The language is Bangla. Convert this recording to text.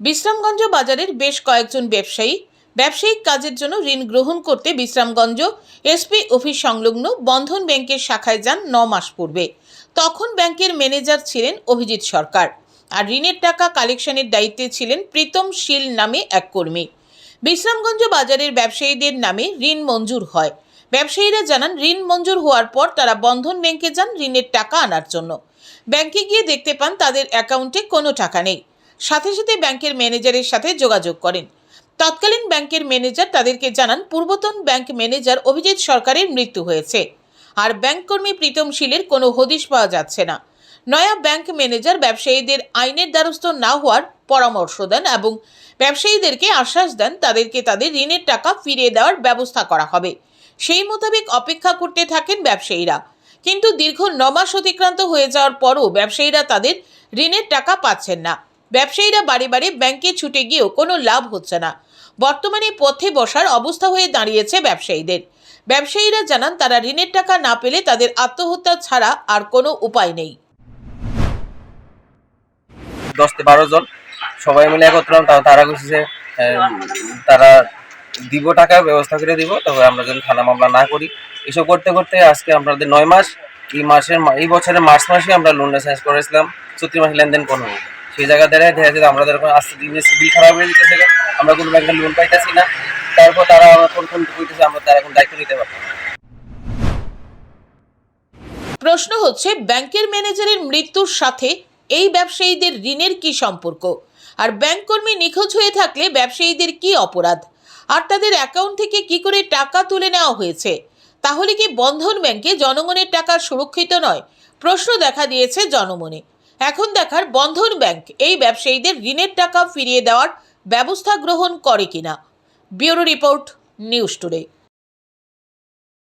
বিশ্রামগঞ্জ বাজারের বেশ কয়েকজন ব্যবসায়ী ব্যবসায়িক কাজের জন্য ঋণ গ্রহণ করতে বিশ্রামগঞ্জ এসপি অফিস সংলগ্ন বন্ধন ব্যাংকের শাখায় যান ন মাস পূর্বে। তখন ব্যাংকের ম্যানেজার ছিলেন অভিজিৎ সরকার আর ঋণের টাকা কালেকশনের দায়িত্বে ছিলেন প্রীতম শীল নামে এক কর্মী। বিশ্রামগঞ্জ বাজারের ব্যবসায়ীদের নামে ঋণ মঞ্জুর হয়। ব্যবসায়ীরা জানান, ঋণ মঞ্জুর হওয়ার পর তারা বন্ধন ব্যাংকে যান ঋণের টাকা আনার জন্য। ব্যাংকে গিয়ে দেখতে পান তাদের অ্যাকাউন্টে কোনো টাকা নেই। সাথে সাথে ব্যাংকের ম্যানেজারের সাথে যোগাযোগ করেন। তৎকালীন ব্যাংকের ম্যানেজার তাদেরকে জানান, পূর্বতন ব্যাংক ম্যানেজার অভিজিৎ সরকারের মৃত্যু হয়েছে। আর ব্যাংক কর্মী প্রীতম শীলের কোনো হদিশ পাওয়া যাচ্ছে না। নয়া ব্যাংক ম্যানেজার ব্যবসায়ীদের আইনের দ্বারস্থ না হওয়ার পরামর্শ দেন এবং ব্যবসায়ীদেরকে আশ্বাস দেন, তাদেরকে তাদের ঋণের টাকা ফিরিয়ে দেওয়ার ব্যবস্থা করা হবে। সেই মোতাবেক অপেক্ষা করতে থাকেন ব্যবসায়ীরা। কিন্তু দীর্ঘ নমাস অতিক্রান্ত হয়ে যাওয়ার পরও ব্যবসায়ীরা তাদের ঋণের টাকা পাচ্ছেন না। ব্যবসায়ীরা বাড়ি বাড়ি ব্যাংকে ছুটে গিয়েও কোনো লাভ হচ্ছে না। বর্তমানে পথে বসার অবস্থা হয়ে দাঁড়িয়েছে ব্যবসায়ীদের। ব্যবসায়ীরা জানান, তারা ঋণের টাকা না পেলে তাদের আত্মহত্যা ছাড়া আর কোনো উপায় নেই। দশ বারো জন। সবাই মিলে একত্র তারা কইছে যে তারা দিব টাকা, ব্যবস্থা করে দিব, তবে আমরা যেন থানা মামলা না করি। এসব করতে করতে আজকে আমাদের নয় মাস। এই মাসের এই বছরের মার্চ মাসে আমরা লোন চেঞ্জ করেছিলাম। চৈত্র মাসে লেনদেন কোনো। সেই জায়গা দাঁড়িয়ে, দেখা যায় যে আমরা এরকম আস্তে দিনে সিভিল খারাপ হয়ে যেতেছে আমরা কোনো ব্যাংকের লোন পাইতেছি না। তারপর তারা আমরা ফোন ফোন কইতেছে আমরা তারা এখন দায়িত্ব নিতে না। প্রশ্ন হচ্ছে, ব্যাংকের ম্যানেজারের মৃত্যুর সাথে এই ব্যবসায়ীদের ঋণের কি সম্পর্ক? আর ব্যাংক কর্মী নিখোঁজ হয়ে থাকলে ব্যবসায়ীদের কি অপরাধ? আর তাদের অ্যাকাউন্ট থেকে কি করে টাকা তুলে নেওয়া হয়েছে? তাহলে কি বন্ধন ব্যাংকে জনগণের টাকা সুরক্ষিত নয়? প্রশ্ন দেখা দিয়েছে জনমনে। এখন দেখার বন্ধন ব্যাংক, এই ব্যবসায়ীদের ঋণের টাকা ফিরিয়ে দেওয়ার ব্যবস্থা গ্রহণ করে কিনা? Bureau report, news today.